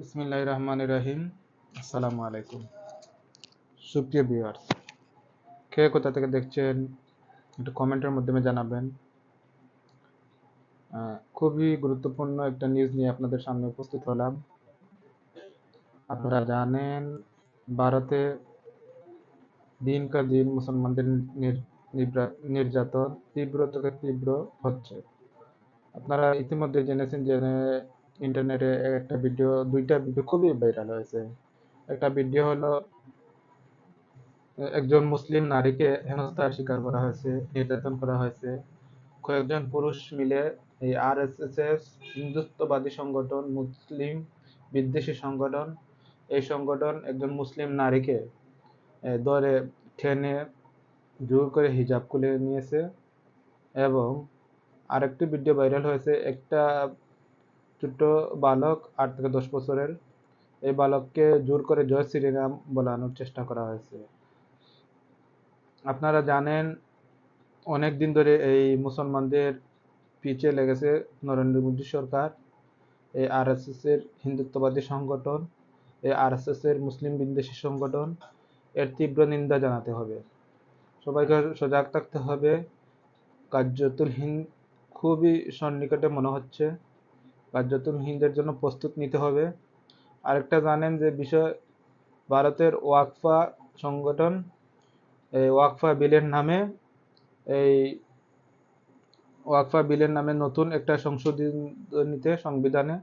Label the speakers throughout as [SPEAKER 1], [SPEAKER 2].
[SPEAKER 1] বিসমিল্লাহ রহমান রহিম আসসালামু আলাইকুম সুপ্রিয় ভিউয়ার্স কে কোথা থেকে দেখছেন একটু কমেন্টের মাধ্যমে জানাবেন। খুবই গুরুত্বপূর্ণ একটা নিউজ নিয়ে আপনাদের সামনে উপস্থিত হলাম। আপনারা জানেন, ভারতে দিনকা দিন মুসলমানদের নির্যাতন তীব্র থেকে তীব্র হচ্ছে। আপনারা ইতিমধ্যে জেনেছেন যে ইন্টারনেটে একটা ভিডিও, দুইটা ভিডিও খুবই ভাইরাল হয়েছে। একটা ভিডিও হলো, একজন মুসলিম নারীকে হেনস্থার শিকার করা হয়েছে, নির্যাতন করা হয়েছে। কয়েকজন পুরুষ মিলে এই আর এস এস এস হিন্দুত্ববাদী সংগঠন, মুসলিম বিদ্বেষী সংগঠন, এই সংগঠন একজন মুসলিম নারীকে ধরে টেনে জোর করে হিজাব খুলে নিয়েছে। এবং আরেকটি ভিডিও ভাইরাল হয়েছে, একটা ছোট্ট বালক আট থেকে দশ বছরের। এই বালককে জোর করে জয় শ্রীরাম বলানোর চেষ্টা করা হয়েছে। আপনারা জানেন, অনেক দিন ধরে এই মুসলমানদের পিছিয়ে লেগেছে নরেন্দ্র মোদী সরকার, এই আরএসএস এর হিন্দুত্ববাদী সংগঠন, এই আরএসএস এর মুসলিম বিদ্বেষী সংগঠন। এর তীব্র নিন্দা জানাতে হবে। সবাইকে সজাগ থাকতে হবে। কার্যতুল হিন্দ খুবই সন্নিকটে মনে হচ্ছে। কার্যতুল হিন্দের জন্য প্রস্তুত নিতে হবে। আরেকটা জানেন যে বিষয়, ভারতের ওয়াকফা সংগঠন, এই ওয়াকফা বিলের নামে, এই ওয়াকফা বিলের নামে নতুন একটা সংশোধনীতে, সংবিধানে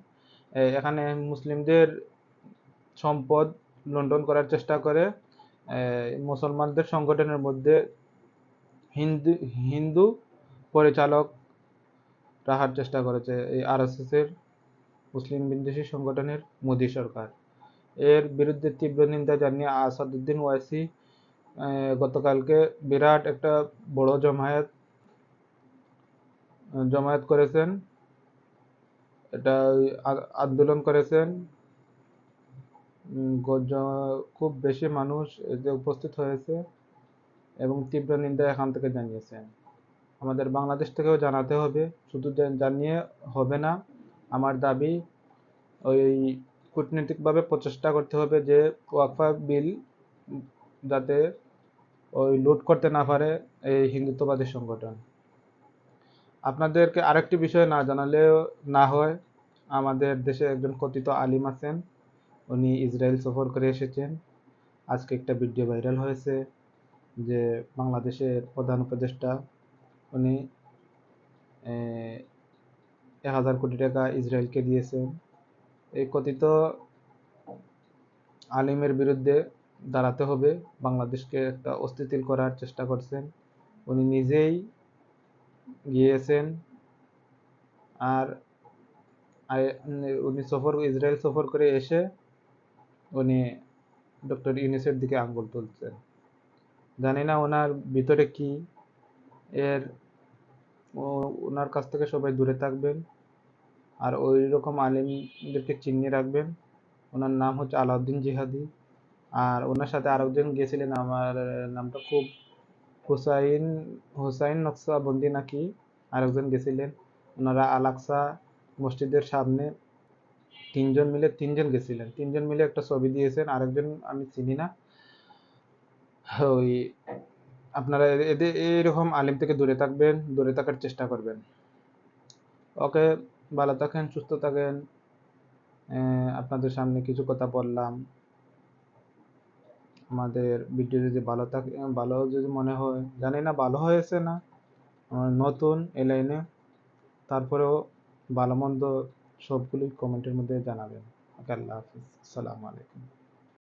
[SPEAKER 1] এখানে মুসলিমদের সম্পদ লুণ্ঠন করার চেষ্টা করে। মুসলমানদের সংগঠনের মধ্যে হিন্দু হিন্দু পরিচালক রাখার চেষ্টা করেছে এই আরএসএস এর মুসলিম বিদ্বেষী সংগঠনের মোদী সরকার। এর বিরুদ্ধে তীব্র নিন্দা জানিয়ে আসাদুদ্দিন ওয়াইসি গতকালকে বিরাট একটা বড় জমায়েত জমায়েত করেছেন। এটা আন্দোলন করেছেন। খুব বেশি মানুষ এতে উপস্থিত হয়েছে এবং তীব্র নিন্দা এখান থেকে জানিয়েছেন। আমাদের বাংলাদেশ থেকেও জানাতে হবে, শুধু জানিয়ে হবে না আমার দাবি ওই কূটনৈতিকভাবে প্রচেষ্টা করতে হবে যে ওয়াকফা বিল যাতে ওই লুট করতে না পারে এই হিন্দুত্ববাদী সংগঠন। আপনাদেরকে আরেকটি বিষয় না জানালেও না হয়, আমাদের দেশে একজন কথিত আলিম আছেন, উনি ইসরায়েল সফর করে এসেছেন। আজকে একটা ভিডিও ভাইরাল হয়েছে যে বাংলাদেশের প্রধান উপদেষ্টা, উনি এক হাজার কোটি টাকা ইসরায়েলকে দিয়েছেন এই কথিত আলিমের বিরুদ্ধে দাঁড়াতে হবে। বাংলাদেশকে একটা অস্থিতিল করার চেষ্টা করছেন। উনি নিজেই গিয়েছেন আর উনি সফর ইসরায়েল সফর করে এসে উনি ডক্টর ইউনিসের দিকে আঙ্গুল তুলছেন। জানি না ওনার ভিতরে কি। এর ওনার কাছ থেকে সবাই দূরে থাকবেন। আর ওই রকম আলিমদেরকে চিনিয়ে রাখবেন। ওনার নাম হচ্ছে আলাউদ্দিন জিহাদি। আর ওনার সাথে আরেকজন গেছিলেন আমার নামটা খুব হুসাইন হুসাইন নকশাবন্দি নাকি? আরেকজন গেছিলেন ওনারা আলাকসা মসজিদের সামনে তিনজন মিলে তিনজন গেছিলেন তিনজন মিলে একটা ছবি দিয়েছেন, আরেকজন আমি চিনি না। ওই আপনারা এদের এইরকম আলিম থেকে দূরে থাকবেন, দূরে থাকার চেষ্টা করবেন। ওকে ভালো থাকেন, সুস্থ থাকেন। আপনাদের সামনে কিছু কথা বললাম। আমাদের ভিডিও যদি ভালো থাকে, ভালো যদি মনে হয়, জানি না ভালো হয়েছে না নতুন লাইনে, তারপরেও ভালো মন্দ সবগুলোই কমেন্টের মধ্যে জানাবেন। আল্লাহ হাফিজ। আসসালামু আলাইকুম।